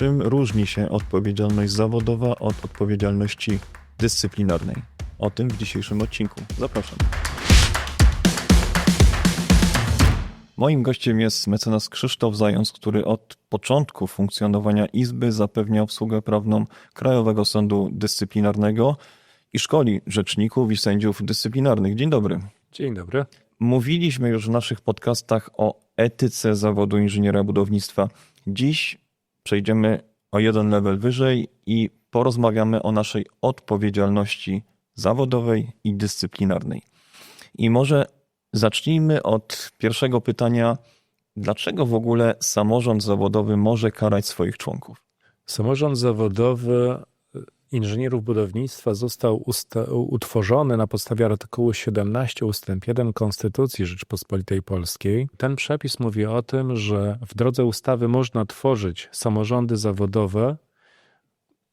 Czym różni się odpowiedzialność zawodowa od odpowiedzialności dyscyplinarnej? O tym w dzisiejszym odcinku. Zapraszam. Moim gościem jest mecenas Krzysztof Zając, który od początku funkcjonowania Izby zapewnia obsługę prawną Krajowego Sądu Dyscyplinarnego i szkoli rzeczników i sędziów dyscyplinarnych. Dzień dobry. Dzień dobry. Mówiliśmy już w naszych podcastach o etyce zawodu inżyniera budownictwa. Dziś przejdziemy o jeden level wyżej i porozmawiamy o naszej odpowiedzialności zawodowej i dyscyplinarnej. I może zacznijmy od pierwszego pytania: dlaczego w ogóle samorząd zawodowy może karać swoich członków? Samorząd zawodowy inżynierów budownictwa został utworzony na podstawie artykułu 17 ust. 1 Konstytucji Rzeczypospolitej Polskiej. Ten przepis mówi o tym, że w drodze ustawy można tworzyć samorządy zawodowe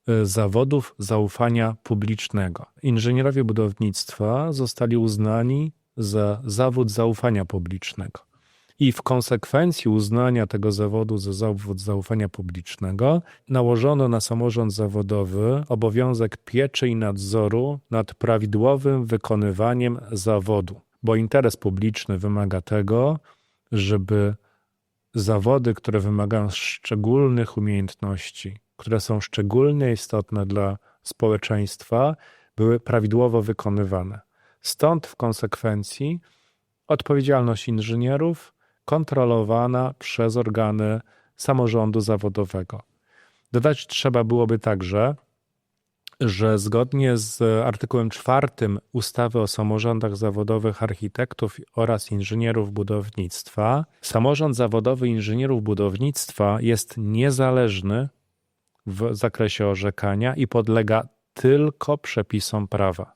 y, zawodów zaufania publicznego. Inżynierowie budownictwa zostali uznani za zawód zaufania publicznego. I w konsekwencji uznania tego zawodu za zawód zaufania publicznego nałożono na samorząd zawodowy obowiązek pieczy i nadzoru nad prawidłowym wykonywaniem zawodu, bo interes publiczny wymaga tego, żeby zawody, które wymagają szczególnych umiejętności, które są szczególnie istotne dla społeczeństwa, były prawidłowo wykonywane. Stąd w konsekwencji odpowiedzialność inżynierów kontrolowana przez organy samorządu zawodowego. Dodać trzeba byłoby także, że zgodnie z artykułem 4 ustawy o samorządach zawodowych architektów oraz inżynierów budownictwa, samorząd zawodowy inżynierów budownictwa jest niezależny w zakresie orzekania i podlega tylko przepisom prawa.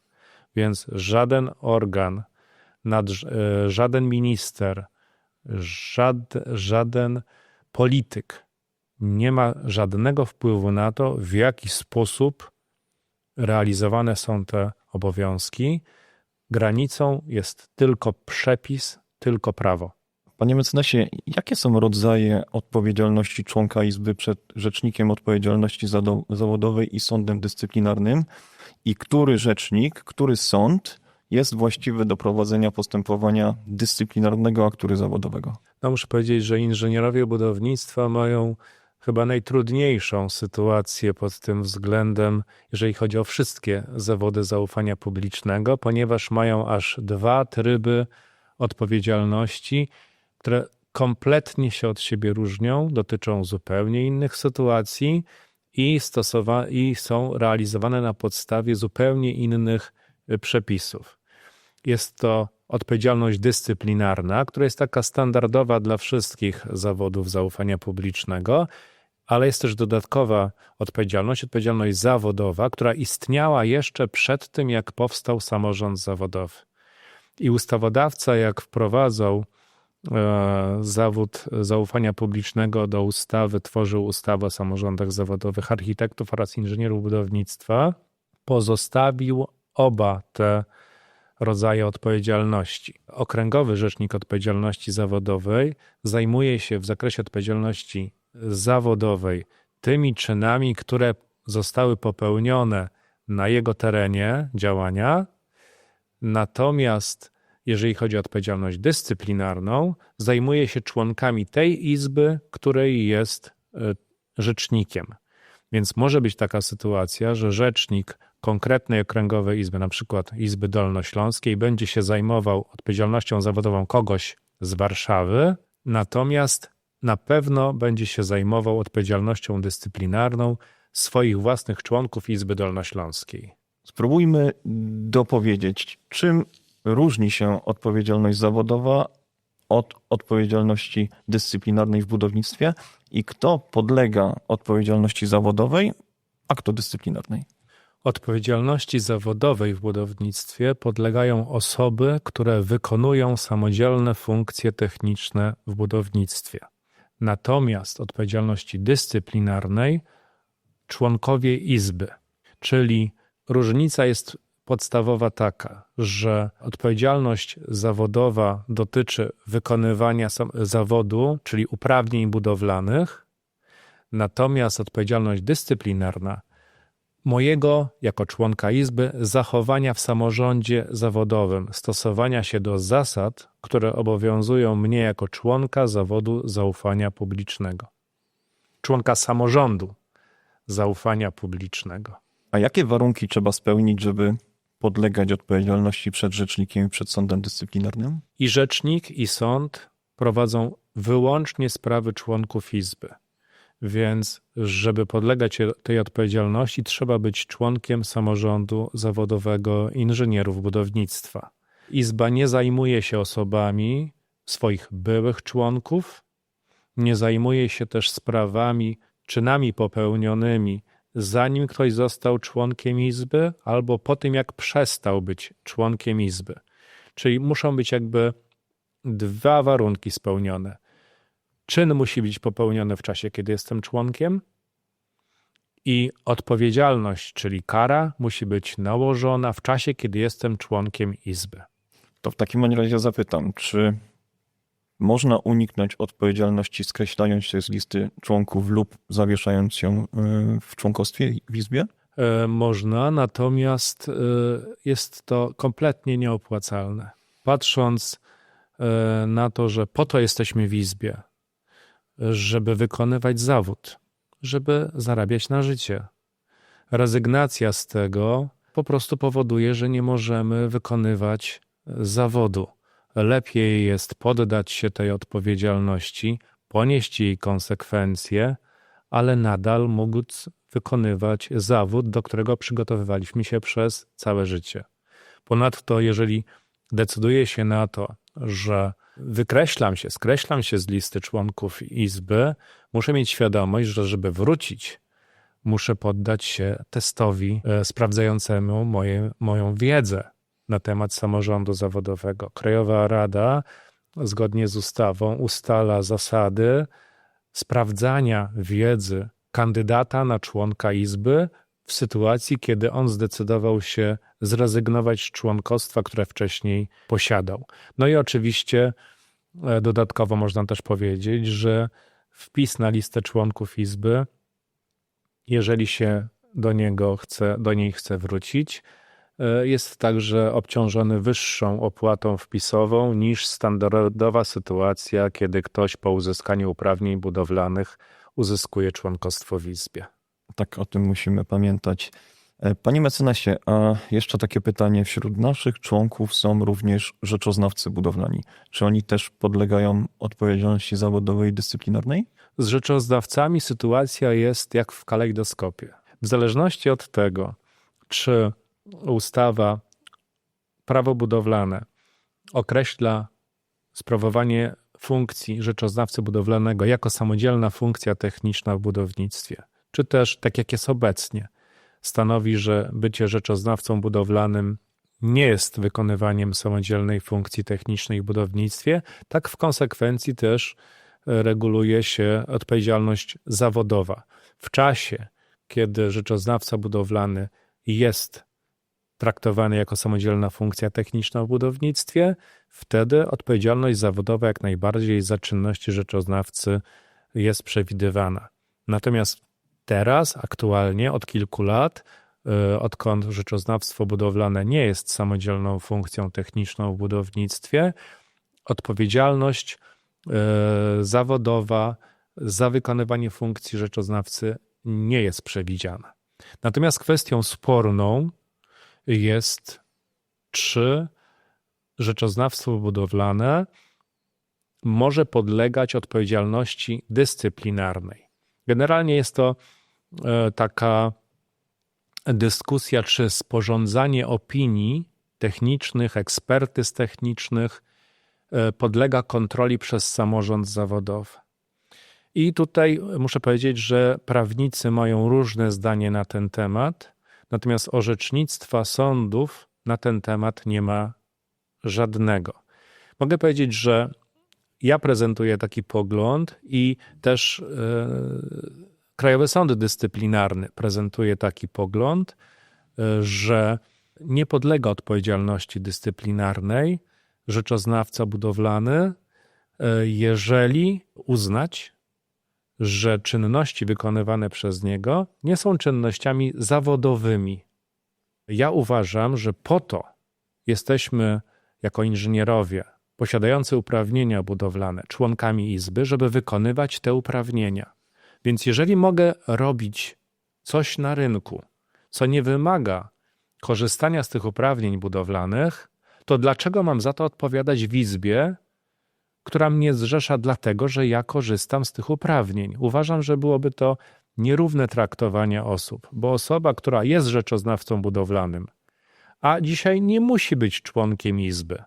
Więc żaden organ, e, żaden minister, żad, żaden polityk nie ma żadnego wpływu na to, w jaki sposób realizowane są te obowiązki. Granicą jest tylko przepis, tylko prawo. Panie mecenasie, jakie są rodzaje odpowiedzialności członka Izby przed Rzecznikiem Odpowiedzialności Zawodowej i Sądem Dyscyplinarnym? I który rzecznik, który sąd jest właściwy do prowadzenia postępowania dyscyplinarnego, a który zawodowego? No muszę powiedzieć, że inżynierowie budownictwa mają chyba najtrudniejszą sytuację pod tym względem, jeżeli chodzi o wszystkie zawody zaufania publicznego, ponieważ mają aż dwa tryby odpowiedzialności, które kompletnie się od siebie różnią, dotyczą zupełnie innych sytuacji i, stosowa- i są realizowane na podstawie zupełnie innych y, przepisów. Jest to odpowiedzialność dyscyplinarna, która jest taka standardowa dla wszystkich zawodów zaufania publicznego, ale jest też dodatkowa odpowiedzialność, odpowiedzialność zawodowa, która istniała jeszcze przed tym, jak powstał samorząd zawodowy. I ustawodawca, jak wprowadzał e, zawód zaufania publicznego do ustawy, tworzył ustawę o samorządach zawodowych architektów oraz inżynierów budownictwa, pozostawił oba te rodzaje odpowiedzialności. Okręgowy Rzecznik Odpowiedzialności Zawodowej zajmuje się w zakresie odpowiedzialności zawodowej tymi czynami, które zostały popełnione na jego terenie działania. Natomiast jeżeli chodzi o odpowiedzialność dyscyplinarną, zajmuje się członkami tej izby, której jest y, rzecznikiem. Więc może być taka sytuacja, że rzecznik konkretnej okręgowej izby, na przykład Izby Dolnośląskiej, będzie się zajmował odpowiedzialnością zawodową kogoś z Warszawy, natomiast na pewno będzie się zajmował odpowiedzialnością dyscyplinarną swoich własnych członków Izby Dolnośląskiej. Spróbujmy dopowiedzieć, czym różni się odpowiedzialność zawodowa od odpowiedzialności dyscyplinarnej w budownictwie i kto podlega odpowiedzialności zawodowej, a kto dyscyplinarnej. Odpowiedzialności zawodowej w budownictwie podlegają osoby, które wykonują samodzielne funkcje techniczne w budownictwie. Natomiast odpowiedzialności dyscyplinarnej członkowie izby, czyli różnica jest podstawowa taka, że odpowiedzialność zawodowa dotyczy wykonywania zawodu, czyli uprawnień budowlanych, Natomiast odpowiedzialność dyscyplinarna mojego jako członka Izby zachowania w samorządzie zawodowym, stosowania się do zasad, które obowiązują mnie jako członka zawodu zaufania publicznego. Członka samorządu zaufania publicznego. A jakie warunki trzeba spełnić, żeby podlegać odpowiedzialności przed rzecznikiem i przed sądem dyscyplinarnym? I rzecznik, i sąd prowadzą wyłącznie sprawy członków Izby. Więc, żeby podlegać tej odpowiedzialności, trzeba być członkiem samorządu zawodowego inżynierów budownictwa. Izba nie zajmuje się osobami swoich byłych członków, nie zajmuje się też sprawami, czynami popełnionymi, zanim ktoś został członkiem Izby, albo po tym, jak przestał być członkiem Izby. Czyli muszą być jakby dwa warunki spełnione. Czyn musi być popełniony w czasie, kiedy jestem członkiem, i odpowiedzialność, czyli kara, musi być nałożona w czasie, kiedy jestem członkiem Izby. To w takim razie zapytam, czy można uniknąć odpowiedzialności skreślając się z listy członków lub zawieszając ją y, w członkostwie w Izbie? E, Można, natomiast e, jest to kompletnie nieopłacalne. Patrząc e, na to, że po to jesteśmy w Izbie, żeby wykonywać zawód, żeby zarabiać na życie. Rezygnacja z tego po prostu powoduje, że nie możemy wykonywać zawodu. Lepiej jest poddać się tej odpowiedzialności, ponieść jej konsekwencje, ale nadal móc wykonywać zawód, do którego przygotowywaliśmy się przez całe życie. Ponadto, jeżeli decyduję się na to, że wykreślam się, skreślam się z listy członków Izby, muszę mieć świadomość, że żeby wrócić, muszę poddać się testowi e, sprawdzającemu moje, moją wiedzę na temat samorządu zawodowego. Krajowa Rada, zgodnie z ustawą, ustala zasady sprawdzania wiedzy kandydata na członka Izby w sytuacji, kiedy on zdecydował się zrezygnować z członkostwa, które wcześniej posiadał. No i oczywiście e, dodatkowo można też powiedzieć, że wpis na listę członków Izby, jeżeli się do niego chce, do niej chce wrócić, e, jest także obciążony wyższą opłatą wpisową niż standardowa sytuacja, kiedy ktoś po uzyskaniu uprawnień budowlanych uzyskuje członkostwo w Izbie. Tak, o tym musimy pamiętać. E, Panie mecenasie, a jeszcze takie pytanie. Wśród naszych członków są również rzeczoznawcy budowlani. Czy oni też podlegają odpowiedzialności zawodowej i dyscyplinarnej? Z rzeczoznawcami sytuacja jest jak w kalejdoskopie. W zależności od tego, czy ustawa prawo budowlane określa sprawowanie funkcji rzeczoznawcy budowlanego jako samodzielna funkcja techniczna w budownictwie, czy też, tak jak jest obecnie, stanowi, że bycie rzeczoznawcą budowlanym nie jest wykonywaniem samodzielnej funkcji technicznej w budownictwie, tak w konsekwencji też e, reguluje się odpowiedzialność zawodowa. W czasie, kiedy rzeczoznawca budowlany jest traktowany jako samodzielna funkcja techniczna w budownictwie, wtedy odpowiedzialność zawodowa jak najbardziej za czynności rzeczoznawcy jest przewidywana. Natomiast teraz, aktualnie, od kilku lat, y, odkąd rzeczoznawstwo budowlane nie jest samodzielną funkcją techniczną w budownictwie, odpowiedzialność y, zawodowa za wykonywanie funkcji rzeczoznawcy nie jest przewidziana. Natomiast kwestią sporną jest, czy rzeczoznawstwo budowlane może podlegać odpowiedzialności dyscyplinarnej. Generalnie jest to taka dyskusja, czy sporządzanie opinii technicznych, ekspertyz technicznych e, podlega kontroli przez samorząd zawodowy. I tutaj muszę powiedzieć, że prawnicy mają różne zdanie na ten temat, natomiast orzecznictwa sądów na ten temat nie ma żadnego. Mogę powiedzieć, że ja prezentuję taki pogląd i też e, Krajowy Sąd Dyscyplinarny prezentuje taki pogląd, e, że nie podlega odpowiedzialności dyscyplinarnej rzeczoznawca budowlany, e, jeżeli uznać, że czynności wykonywane przez niego nie są czynnościami zawodowymi. Ja uważam, że po to jesteśmy jako inżynierowie posiadający uprawnienia budowlane, członkami izby, żeby wykonywać te uprawnienia. Więc jeżeli mogę robić coś na rynku, co nie wymaga korzystania z tych uprawnień budowlanych, to dlaczego mam za to odpowiadać w izbie, która mnie zrzesza dlatego, że ja korzystam z tych uprawnień? Uważam, że byłoby to nierówne traktowanie osób, bo osoba, która jest rzeczoznawcą budowlanym, a dzisiaj nie musi być członkiem izby,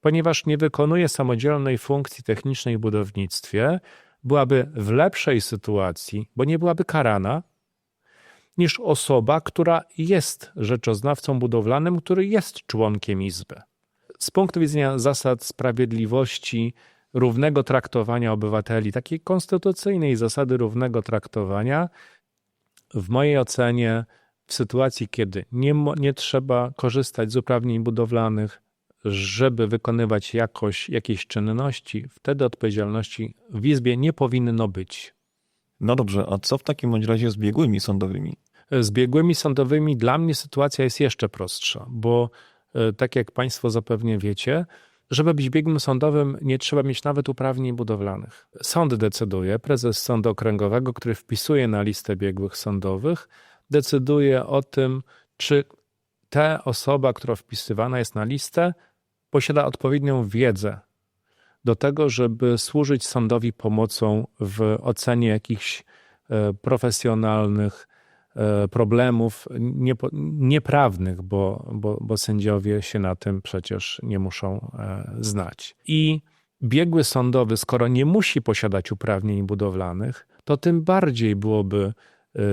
ponieważ nie wykonuje samodzielnej funkcji technicznej w budownictwie, byłaby w lepszej sytuacji, bo nie byłaby karana, niż osoba, która jest rzeczoznawcą budowlanym, który jest członkiem izby. Z punktu widzenia zasad sprawiedliwości, równego traktowania obywateli, takiej konstytucyjnej zasady równego traktowania, w mojej ocenie, w sytuacji, kiedy nie, nie trzeba korzystać z uprawnień budowlanych, żeby wykonywać jakoś, jakieś czynności, wtedy odpowiedzialności w izbie nie powinno być. No dobrze, a co w takim bądź razie z biegłymi sądowymi? Z biegłymi sądowymi dla mnie sytuacja jest jeszcze prostsza, bo e, tak jak Państwo zapewnie wiecie, żeby być biegłym sądowym, nie trzeba mieć nawet uprawnień budowlanych. Sąd decyduje, prezes sądu okręgowego, który wpisuje na listę biegłych sądowych, decyduje o tym, czy ta osoba, która wpisywana jest na listę, posiada odpowiednią wiedzę do tego, żeby służyć sądowi pomocą w ocenie jakichś e, profesjonalnych e, problemów nieprawnych, bo, bo, bo sędziowie się na tym przecież nie muszą e, znać. I biegły sądowy, skoro nie musi posiadać uprawnień budowlanych, to tym bardziej byłoby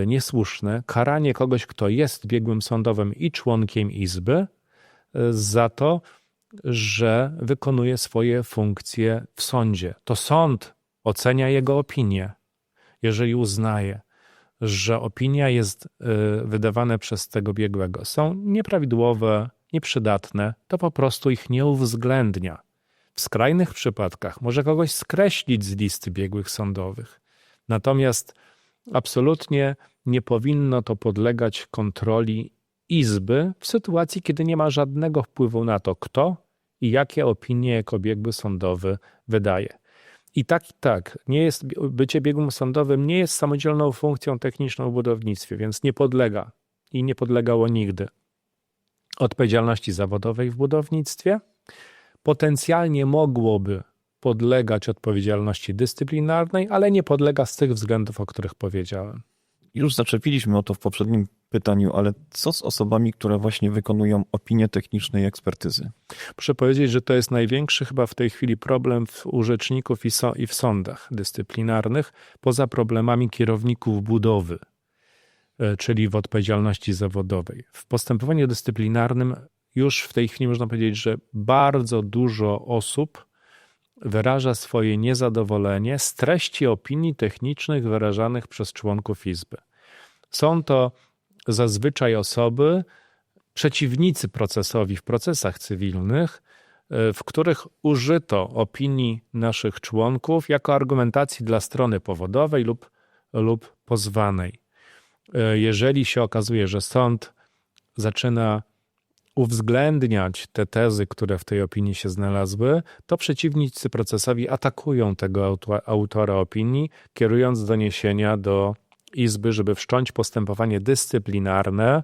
niesłuszne karanie kogoś, kto jest biegłym sądowym i członkiem izby, za to, że wykonuje swoje funkcje w sądzie. To sąd ocenia jego opinię. Jeżeli uznaje, że opinia jest y, wydawane przez tego biegłego są nieprawidłowe, nieprzydatne, to po prostu ich nie uwzględnia. W skrajnych przypadkach może kogoś skreślić z listy biegłych sądowych. Natomiast absolutnie nie powinno to podlegać kontroli izby w sytuacji, kiedy nie ma żadnego wpływu na to, kto i jakie opinie jako biegły sądowy wydaje. I tak, i tak, nie jest, bycie biegłym sądowym nie jest samodzielną funkcją techniczną w budownictwie, więc nie podlega i nie podlegało nigdy odpowiedzialności zawodowej w budownictwie. Potencjalnie mogłoby podlegać odpowiedzialności dyscyplinarnej, ale nie podlega z tych względów, o których powiedziałem. Już zaczepiliśmy o to w poprzednim pytaniu, ale co z osobami, które właśnie wykonują opinie techniczne i ekspertyzy? Muszę powiedzieć, że to jest największy chyba w tej chwili problem u rzeczników i, so, i w sądach dyscyplinarnych, poza problemami kierowników budowy, e, czyli w odpowiedzialności zawodowej. W postępowaniu dyscyplinarnym już w tej chwili można powiedzieć, że bardzo dużo osób wyraża swoje niezadowolenie z treści opinii technicznych wyrażanych przez członków Izby. Są to zazwyczaj osoby, przeciwnicy procesowi w procesach cywilnych, e, w których użyto opinii naszych członków jako argumentacji dla strony powodowej lub, lub pozwanej. E, Jeżeli się okazuje, że sąd zaczyna uwzględniać te tezy, które w tej opinii się znalazły, to przeciwnicy procesowi atakują tego auto- autora opinii, kierując doniesienia do Izby, żeby wszcząć postępowanie dyscyplinarne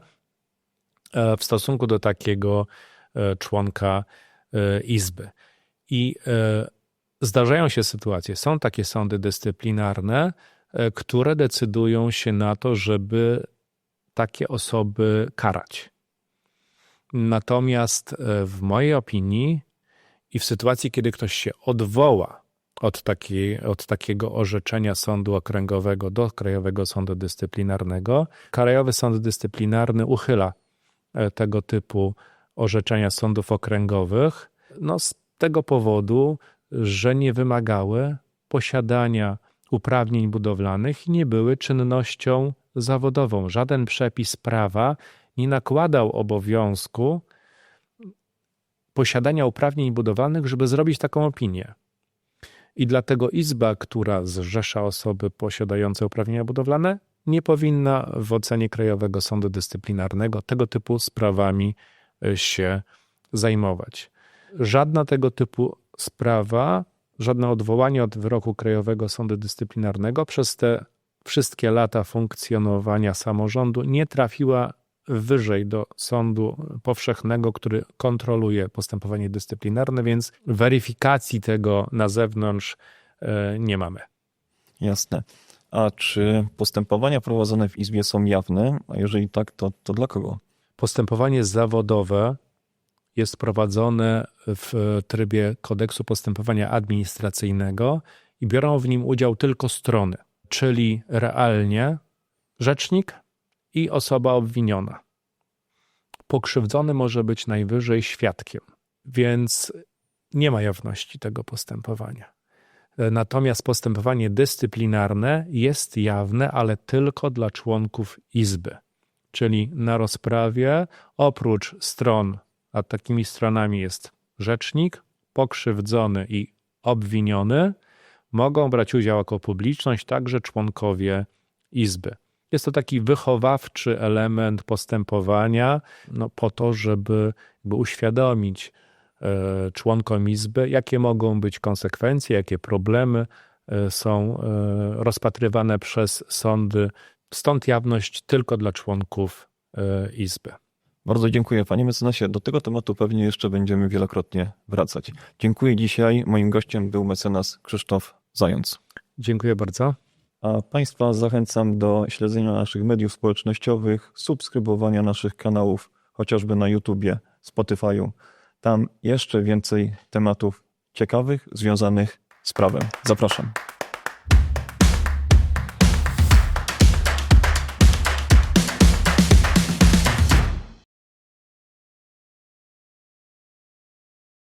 e, w stosunku do takiego e, członka e, Izby. I zdarzają się sytuacje, są takie sądy dyscyplinarne, które decydują się na to, żeby takie osoby karać. Natomiast w mojej opinii i w sytuacji, kiedy ktoś się odwoła od, takiej, od takiego orzeczenia sądu okręgowego do Krajowego Sądu Dyscyplinarnego, Krajowy Sąd Dyscyplinarny uchyla e, tego typu orzeczenia sądów okręgowych, no z tego powodu, że nie wymagały posiadania uprawnień budowlanych i nie były czynnością zawodową. Żaden przepis prawa nie nakładał obowiązku posiadania uprawnień budowlanych, żeby zrobić taką opinię. I dlatego Izba, która zrzesza osoby posiadające uprawnienia budowlane, nie powinna w ocenie Krajowego Sądu Dyscyplinarnego tego typu sprawami y, się zajmować. Żadna tego typu sprawa, żadne odwołanie od wyroku Krajowego Sądu Dyscyplinarnego przez te wszystkie lata funkcjonowania samorządu nie trafiła wyżej do sądu powszechnego, który kontroluje postępowanie dyscyplinarne, więc weryfikacji tego na zewnątrz e, nie mamy. Jasne. A czy postępowania prowadzone w Izbie są jawne? A jeżeli tak, to, to dla kogo? Postępowanie zawodowe jest prowadzone w trybie kodeksu postępowania administracyjnego i biorą w nim udział tylko strony, czyli realnie rzecznik i osoba obwiniona. Pokrzywdzony może być najwyżej świadkiem, więc nie ma jawności tego postępowania. Natomiast postępowanie dyscyplinarne jest jawne, ale tylko dla członków Izby. Czyli na rozprawie oprócz stron, a takimi stronami jest rzecznik, pokrzywdzony i obwiniony, mogą brać udział jako publiczność także członkowie Izby. Jest to taki wychowawczy element postępowania, no, po to, żeby, uświadomić e, członkom Izby, jakie mogą być konsekwencje, jakie problemy e, są e, rozpatrywane przez sądy. Stąd jawność tylko dla członków Izby. Bardzo dziękuję panie mecenasie. Do tego tematu pewnie jeszcze będziemy wielokrotnie wracać. Dziękuję dzisiaj. Moim gościem był mecenas Krzysztof Zając. Dziękuję bardzo. A Państwa zachęcam do śledzenia naszych mediów społecznościowych, subskrybowania naszych kanałów, chociażby na YouTubie, Spotify'u. Tam jeszcze więcej tematów ciekawych związanych z prawem. Zapraszam.